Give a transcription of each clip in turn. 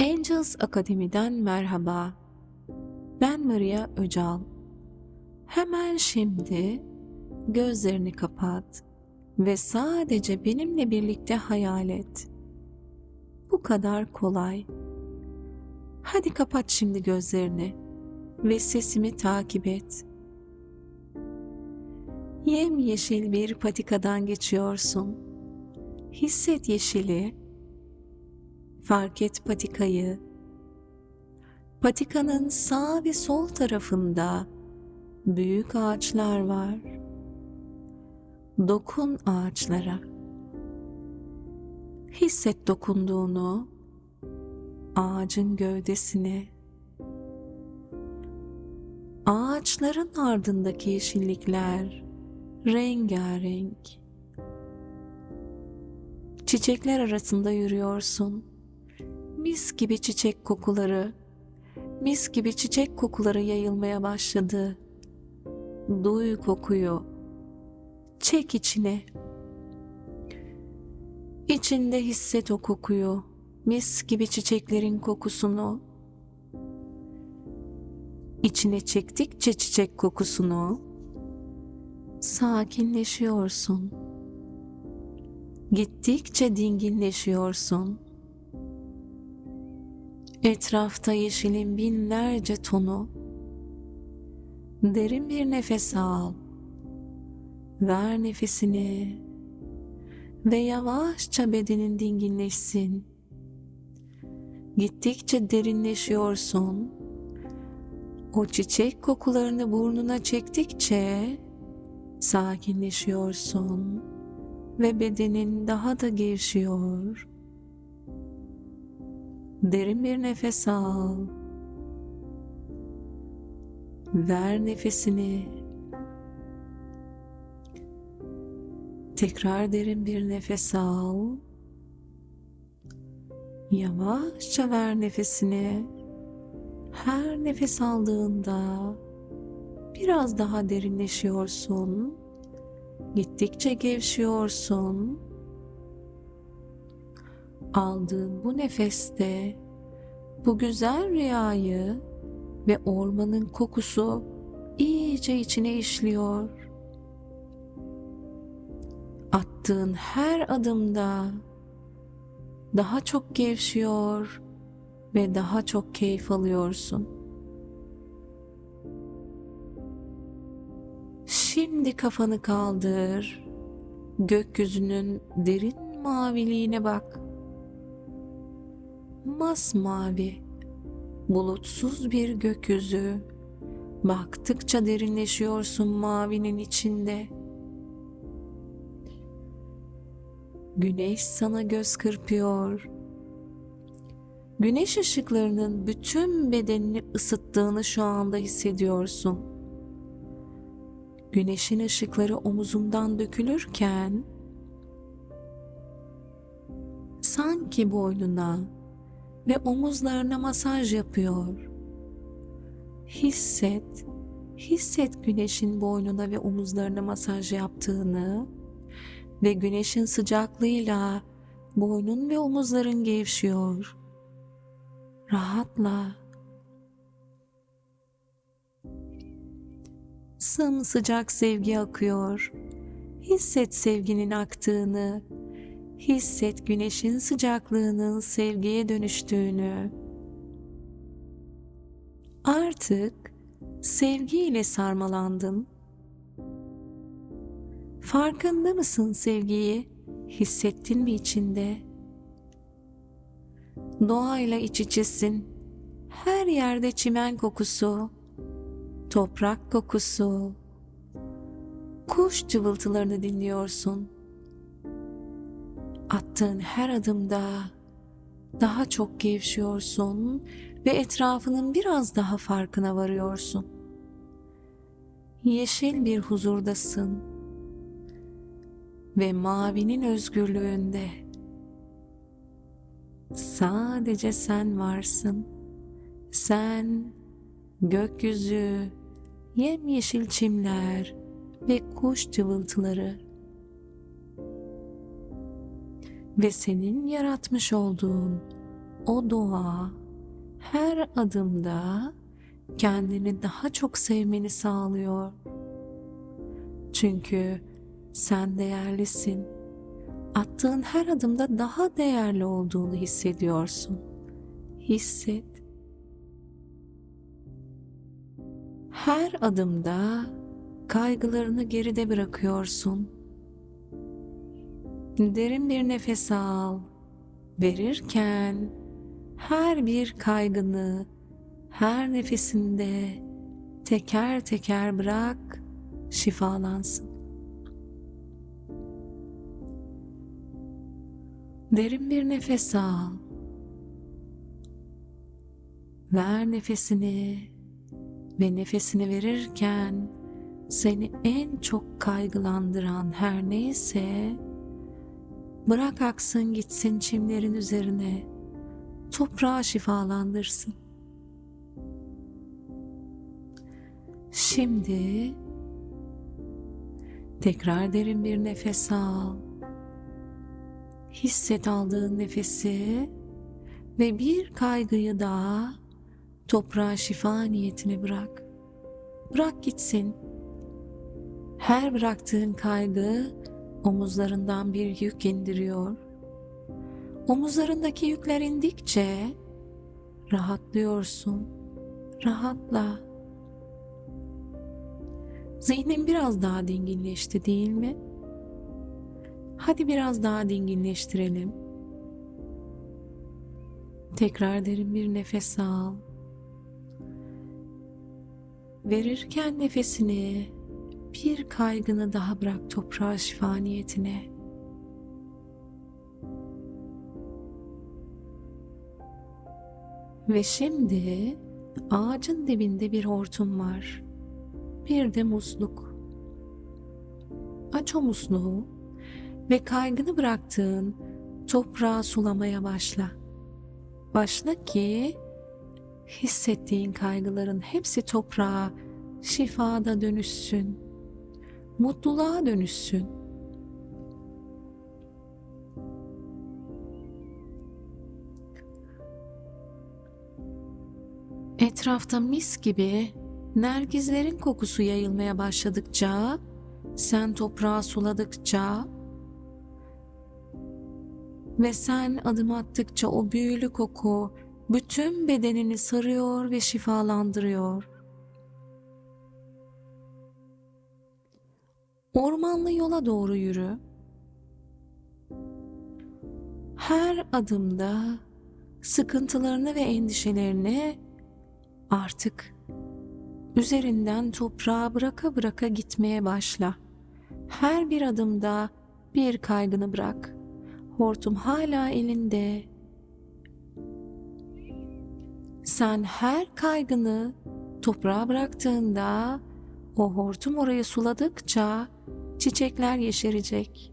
Angels Akademi'den merhaba. Ben Maria Öcal. Hemen şimdi gözlerini kapat ve sadece benimle birlikte hayal et. Bu kadar kolay. Hadi kapat şimdi gözlerini ve sesimi takip et. Yemyeşil bir patikadan geçiyorsun. Hisset yeşili. Fark et patikayı. Patikanın sağ ve sol tarafında büyük ağaçlar var. Dokun ağaçlara. Hisset dokunduğunu, ağacın gövdesini. Ağaçların ardındaki yeşillikler rengarenk. Çiçekler arasında yürüyorsun. Mis gibi çiçek kokuları, mis gibi çiçek kokuları yayılmaya başladı. Duy kokuyu. Çek içine. İçinde hisset o kokuyu. Mis gibi çiçeklerin kokusunu. İçine çektikçe çiçek kokusunu sakinleşiyorsun. Gittikçe dinginleşiyorsun. Etrafta yeşilin binlerce tonu. Derin bir nefes al. Ver nefesini ve yavaşça bedenin dinginleşsin. Gittikçe derinleşiyorsun. O çiçek kokularını burnuna çektikçe sakinleşiyorsun ve bedenin daha da gevşiyor. Derin bir nefes al. Ver nefesini. Tekrar derin bir nefes al. Yavaşça ver nefesini. Her nefes aldığında biraz daha derinleşiyorsun. Gittikçe gevşiyorsun. Aldığın bu nefeste bu güzel rüyayı ve ormanın kokusu iyice içine işliyor. Attığın her adımda daha çok gevşiyor ve daha çok keyif alıyorsun. Şimdi kafanı kaldır. Gökyüzünün derin maviliğine bak. Masmavi, bulutsuz bir gökyüzü. Baktıkça derinleşiyorsun mavinin içinde. Güneş sana göz kırpıyor. Güneş ışıklarının bütün bedenini ısıttığını şu anda hissediyorsun. Güneşin ışıkları omuzundan dökülürken sanki boynuna ve omuzlarına masaj yapıyor. Hisset, hisset güneşin boynuna ve omuzlarına masaj yaptığını ve güneşin sıcaklığıyla boynun ve omuzların gevşiyor. Rahatla. Sımsıcak sevgi akıyor. Hisset sevginin aktığını. Hisset güneşin sıcaklığının sevgiye dönüştüğünü. Artık sevgiyle sarmalandın. Farkında mısın sevgiyi? Hissettin mi içinde? Doğayla iç içesin. Her yerde çimen kokusu, toprak kokusu, kuş cıvıltılarını dinliyorsun. Attığın her adımda daha çok gevşiyorsun ve etrafının biraz daha farkına varıyorsun. Yeşil bir huzurdasın ve mavinin özgürlüğünde. Sadece sen varsın. Sen, gökyüzü, yemyeşil çimler ve kuş cıvıltıları ve senin yaratmış olduğun o doğa her adımda kendini daha çok sevmeni sağlıyor. Çünkü sen değerlisin. Attığın her adımda daha değerli olduğunu hissediyorsun. Hisset. Her adımda kaygılarını geride bırakıyorsun. Derin bir nefes al. Verirken her bir kaygını her nefesinde teker teker bırak, şifalansın. Derin bir nefes al. Ver nefesini ve nefesini verirken seni en çok kaygılandıran her neyse bırak aksın gitsin çimlerin üzerine toprağı şifalandırsın. Şimdi tekrar derin bir nefes al. Hisset aldığın nefesi ve bir kaygıyı daha toprağa şifa niyetini bırak. Bırak gitsin. Her bıraktığın kaygı omuzlarından bir yük indiriyor. Omuzlarındaki yükler indikçe rahatlıyorsun. Rahatla. Zihnin biraz daha dinginleşti değil mi? Hadi biraz daha dinginleştirelim. Tekrar derin bir nefes al. Verirken nefesini bir kaygını daha bırak toprağa şifa niyetine. Ve şimdi ağacın dibinde bir hortum var. Bir de musluk. Aç o musluğu ve kaygını bıraktığın toprağı sulamaya başla. Başla ki hissettiğin kaygıların hepsi toprağa, şifada dönüşsün, mutluluğa dönüşsün. Etrafta mis gibi nergizlerin kokusu yayılmaya başladıkça, sen toprağı suladıkça ve sen adım attıkça o büyülü koku bütün bedenini sarıyor ve şifalandırıyor. Ormanlı yola doğru yürü. Her adımda sıkıntılarını ve endişelerini artık üzerinden toprağa bıraka bıraka gitmeye başla. Her bir adımda bir kaygını bırak. Hortum hala elinde. Sen her kaygını toprağa bıraktığında o hortum orayı suladıkça çiçekler yeşerecek.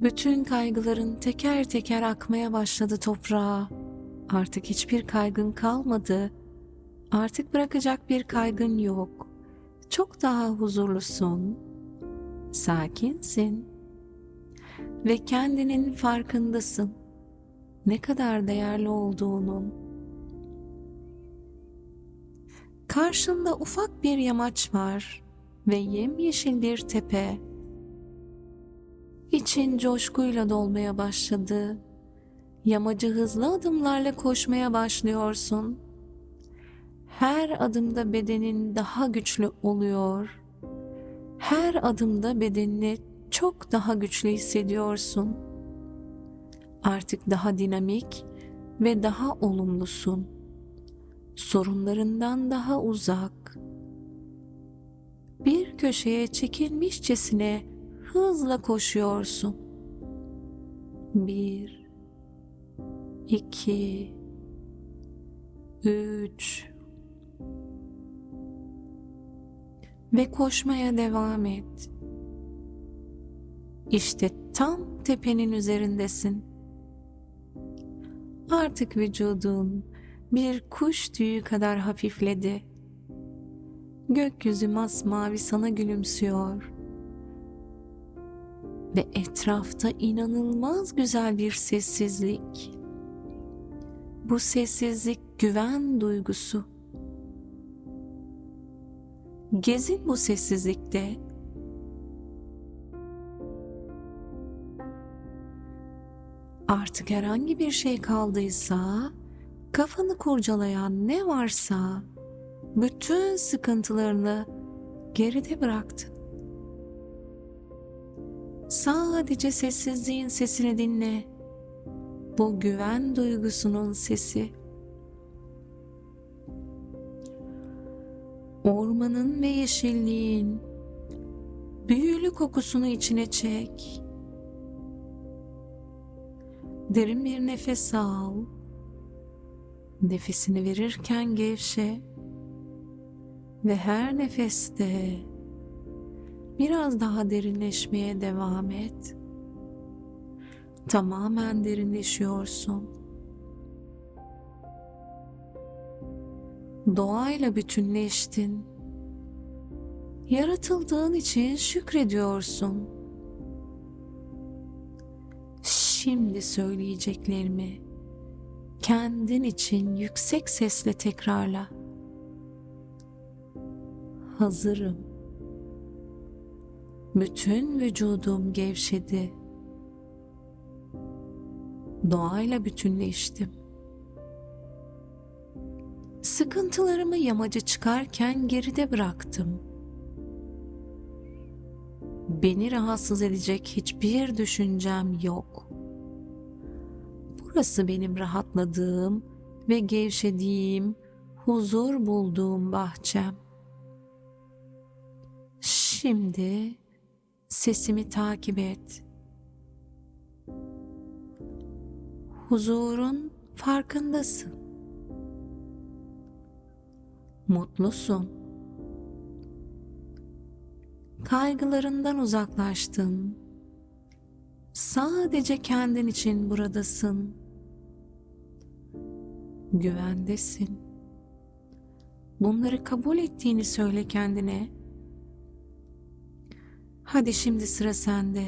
Bütün kaygıların teker teker akmaya başladı toprağa. Artık hiçbir kaygın kalmadı. Artık bırakacak bir kaygın yok. Çok daha huzurlusun. Sakinsin. Ve kendinin farkındasın. Ne kadar değerli olduğunun. Karşında ufak bir yamaç var ve yemyeşil bir tepe. İçin coşkuyla dolmaya başladı. Yamacı hızlı adımlarla koşmaya başlıyorsun. Her adımda bedenin daha güçlü oluyor. Her adımda bedenini çok daha güçlü hissediyorsun. Artık daha dinamik ve daha olumlusun. Sorunlarından daha uzak. Bir köşeye çekilmişçesine hızla koşuyorsun. Bir, iki, üç ve koşmaya devam et. İşte tam tepenin üzerindesin. Artık vücudun bir kuş tüyü kadar hafifledi. Gökyüzü masmavi sana gülümsüyor. ve etrafta inanılmaz güzel bir sessizlik. Bu sessizlik güven duygusu. Gezin bu sessizlikte. Artık herhangi bir şey kaldıysa, kafanı kurcalayan ne varsa, bütün sıkıntılarını geride bıraktın. Sadece sessizliğin sesini dinle. Bu güven duygusunun sesi. Ormanın ve yeşilliğin büyülü kokusunu içine çek. Derin bir nefes al. Nefesini verirken gevşe. Ve her nefeste biraz daha derinleşmeye devam et. Tamamen derinleşiyorsun. Doğayla bütünleştin. Yaratıldığın için şükrediyorsun. Şimdi söyleyeceklerimi kendin için yüksek sesle tekrarla. Hazırım. Bütün vücudum gevşedi. Doğayla bütünleştim. Sıkıntılarımı yamaca çıkarken geride bıraktım. Beni rahatsız edecek hiçbir düşüncem yok. Burası benim rahatladığım ve gevşediğim, huzur bulduğum bahçem. Şimdi sesimi takip et. Huzurun farkındasın. Mutlusun. Kaygılarından uzaklaştın. Sadece kendin için buradasın. Güvendesin. Bunları kabul ettiğini söyle kendine. Hadi şimdi sıra sende.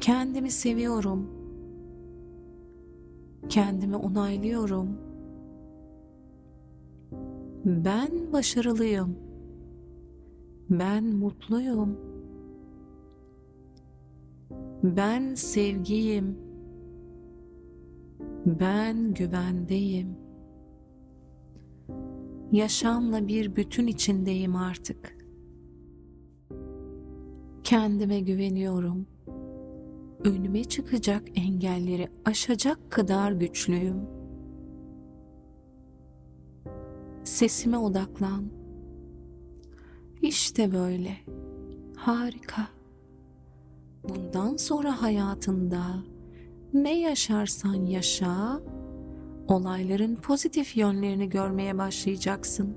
Kendimi seviyorum. Kendimi onaylıyorum. Ben başarılıyım. Ben mutluyum. Ben sevgiyim. Ben güvendeyim. Yaşamla bir bütün içindeyim artık. Kendime güveniyorum. Önüme çıkacak engelleri aşacak kadar güçlüyüm. Sesime odaklan. İşte böyle. Harika. Bundan sonra hayatında ne yaşarsan yaşa, olayların pozitif yönlerini görmeye başlayacaksın.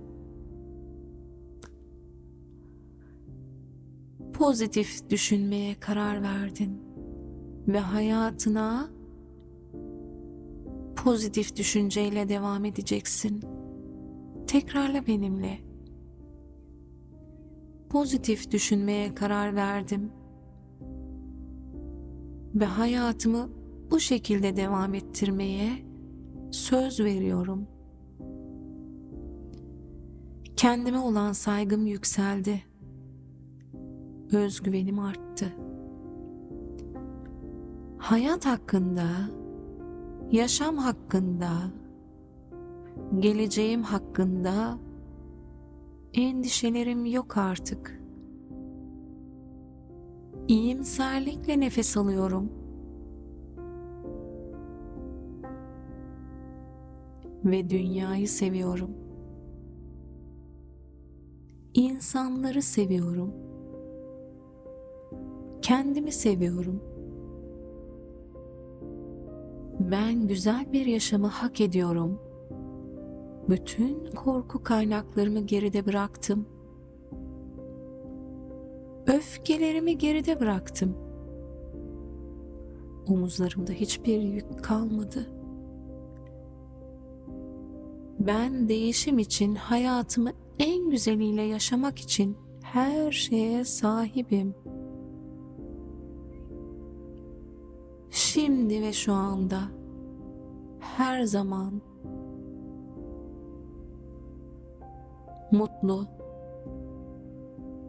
Pozitif düşünmeye karar verdin ve hayatına pozitif düşünceyle devam edeceksin. Tekrarla benimle. Pozitif düşünmeye karar verdim ve hayatımı bu şekilde devam ettirmeye söz veriyorum. Kendime olan saygım yükseldi. Özgüvenim arttı. Hayat hakkında, yaşam hakkında, geleceğim hakkında endişelerim yok artık. İyimserlikle nefes alıyorum. Ve dünyayı seviyorum. İnsanları seviyorum. Kendimi seviyorum. Ben güzel bir yaşamı hak ediyorum. Bütün korku kaynaklarımı geride bıraktım. Öfkelerimi geride bıraktım. Omuzlarımda hiçbir yük kalmadı. Ben değişim için hayatımı en güzeliyle yaşamak için her şeye sahibim. Şimdi ve şu anda. Her zaman. Mutlu.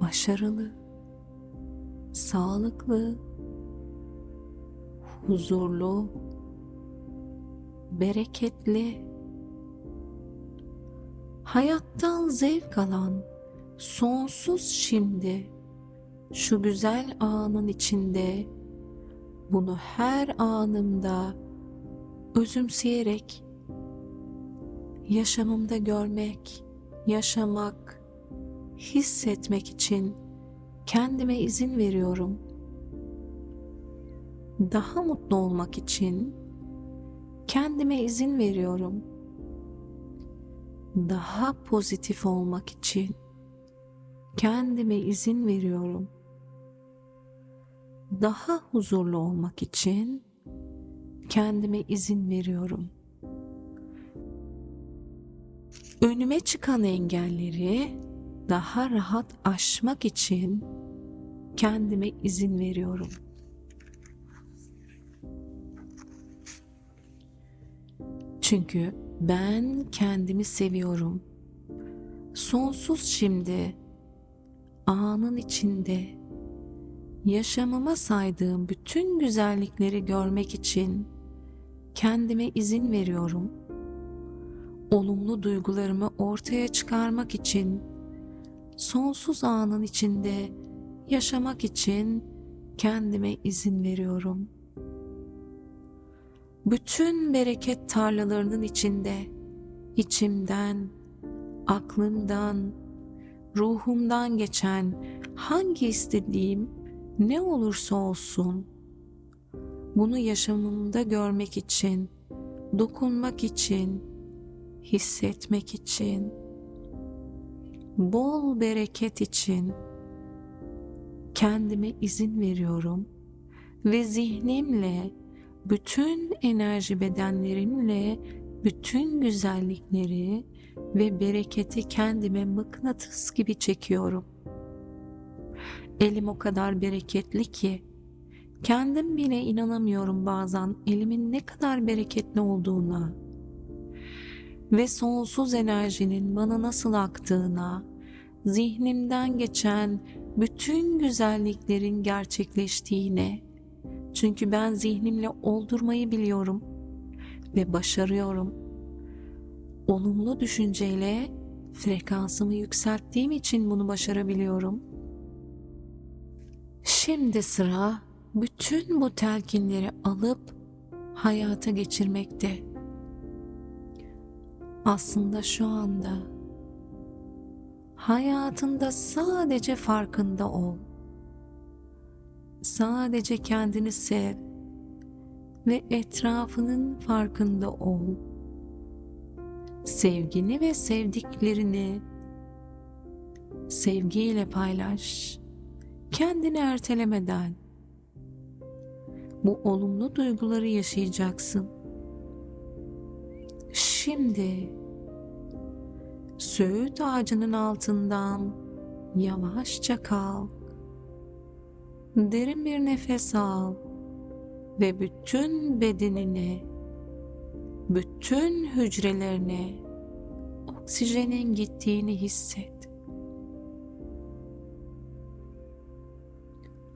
Başarılı. Sağlıklı. Huzurlu. Bereketli. Hayattan zevk alan sonsuz şimdi şu güzel anın içinde bunu her anımda özümseyerek yaşamımda görmek, yaşamak, hissetmek için kendime izin veriyorum. Daha mutlu olmak için kendime izin veriyorum. Daha pozitif olmak için kendime izin veriyorum. Daha huzurlu olmak için kendime izin veriyorum. Önüme çıkan engelleri daha rahat aşmak için kendime izin veriyorum. Çünkü ben kendimi seviyorum. Sonsuz şimdi anın içinde yaşamıma saydığım bütün güzellikleri görmek için kendime izin veriyorum. Olumlu duygularımı ortaya çıkarmak için sonsuz anın içinde yaşamak için kendime izin veriyorum. Bütün bereket tarlalarının içinde içimden, aklımdan, ruhumdan geçen hangi istediğim ne olursa olsun bunu yaşamımda görmek için, dokunmak için, hissetmek için, bol bereket için kendime izin veriyorum ve zihnimle, bütün enerji bedenlerimle bütün güzellikleri ve bereketi kendime mıknatıs gibi çekiyorum. Elim o kadar bereketli ki kendim bile inanamıyorum bazen elimin ne kadar bereketli olduğuna ve sonsuz enerjinin bana nasıl aktığına, zihnimden geçen bütün güzelliklerin gerçekleştiğine. Çünkü ben zihnimle oldurmayı biliyorum ve başarıyorum. Olumlu düşünceyle frekansımı yükselttiğim için bunu başarabiliyorum. Şimdi sıra bütün bu telkinleri alıp hayata geçirmekte. Aslında şu anda hayatında sadece farkında ol. Sadece kendini sev ve etrafının farkında ol. Sevgini ve sevdiklerini sevgiyle paylaş. Kendini ertelemeden bu olumlu duyguları yaşayacaksın. Şimdi söğüt ağacının altından yavaşça kalk. Derin bir nefes al ve bütün bedenine, bütün hücrelerine oksijenin gittiğini hisset.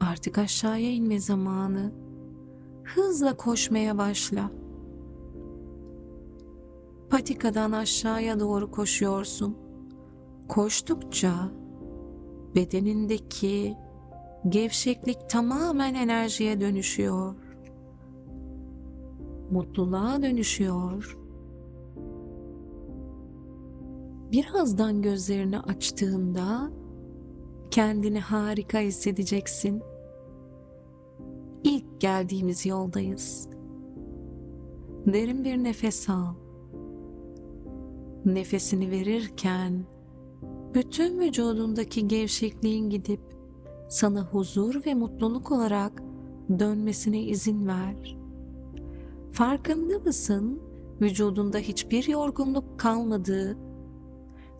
Artık aşağıya inme zamanı. Hızla koşmaya başla. Patikadan aşağıya doğru koşuyorsun. Koştukça bedenindeki gevşeklik tamamen enerjiye dönüşüyor. Mutluluğa dönüşüyor. Birazdan gözlerini açtığında kendini harika hissedeceksin. İlk geldiğimiz yoldayız. Derin bir nefes al. Nefesini verirken bütün vücudundaki gevşekliğin gidip sana huzur ve mutluluk olarak dönmesine izin ver. Farkında mısın? Vücudunda hiçbir yorgunluk kalmadığı,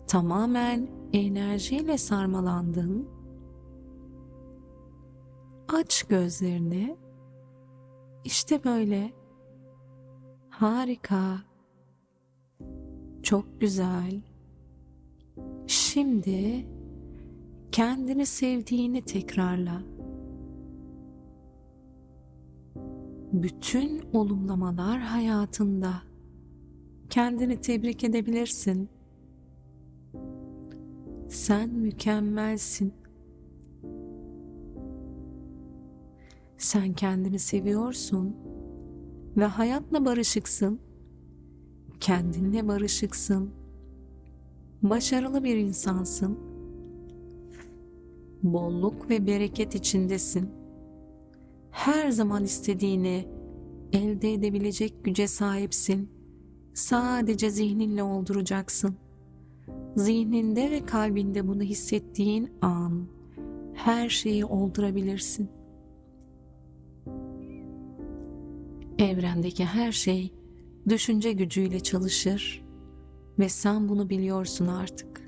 tamamen enerjiyle sarmalandın. Aç gözlerini işte böyle. Harika. Çok güzel. Şimdi kendini sevdiğini tekrarla. Bütün olumlamalar hayatında. Kendini tebrik edebilirsin. Sen mükemmelsin. Sen kendini seviyorsun ve hayatla barışıksın. Kendinle barışıksın. Başarılı bir insansın. Bolluk ve bereket içindesin. Her zaman istediğini elde edebilecek güce sahipsin. Sadece zihninle olduracaksın. Zihninde ve kalbinde bunu hissettiğin an her şeyi oldurabilirsin. Evrendeki her şey düşünce gücüyle çalışır ve sen bunu biliyorsun artık.